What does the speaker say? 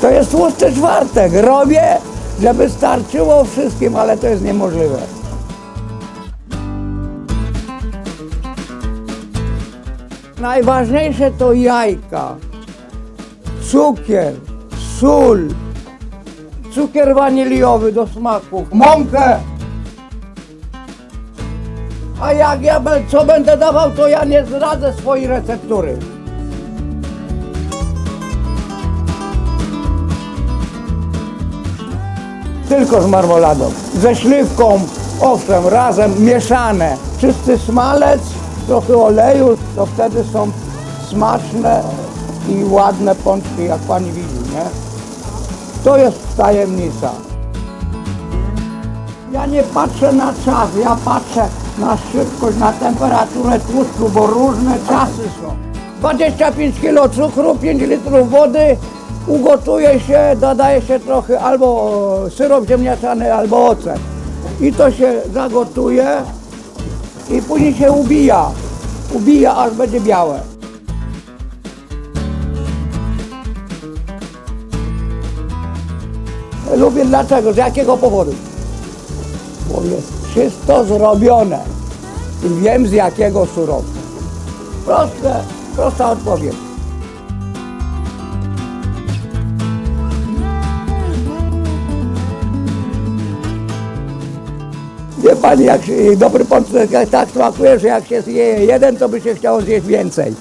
To jest tłusty czwartek. Robię, żeby starczyło wszystkim, ale to jest niemożliwe. Najważniejsze to jajka, cukier, sól, cukier waniliowy do smaku, mąkę. A jak ja co będę dawał, to ja nie zdradzę swojej receptury. Tylko z marmoladą. Ze śliwką, owszem, razem mieszane. Czysty smalec, trochę oleju, to wtedy są smaczne i ładne pączki, jak pani widzi, nie? To jest tajemnica. Ja nie patrzę na czas, ja patrzę na szybkość, na temperaturę tłuszczu, bo różne czasy są. 25 kg cukru, 5 litrów wody, ugotuje się, dodaje się trochę albo e, syrop ziemniaczany, albo ocet. I to się zagotuje i później się ubija. Ubija, aż będzie białe. Lubię dlaczego? Z jakiego powodu? Bo jest czysto zrobione i wiem z jakiego surowca. Proste, prosta odpowiedź. Pani, jak się, dobry jak tak smakuje, że jak się zje jeden, to by się chciało zjeść więcej.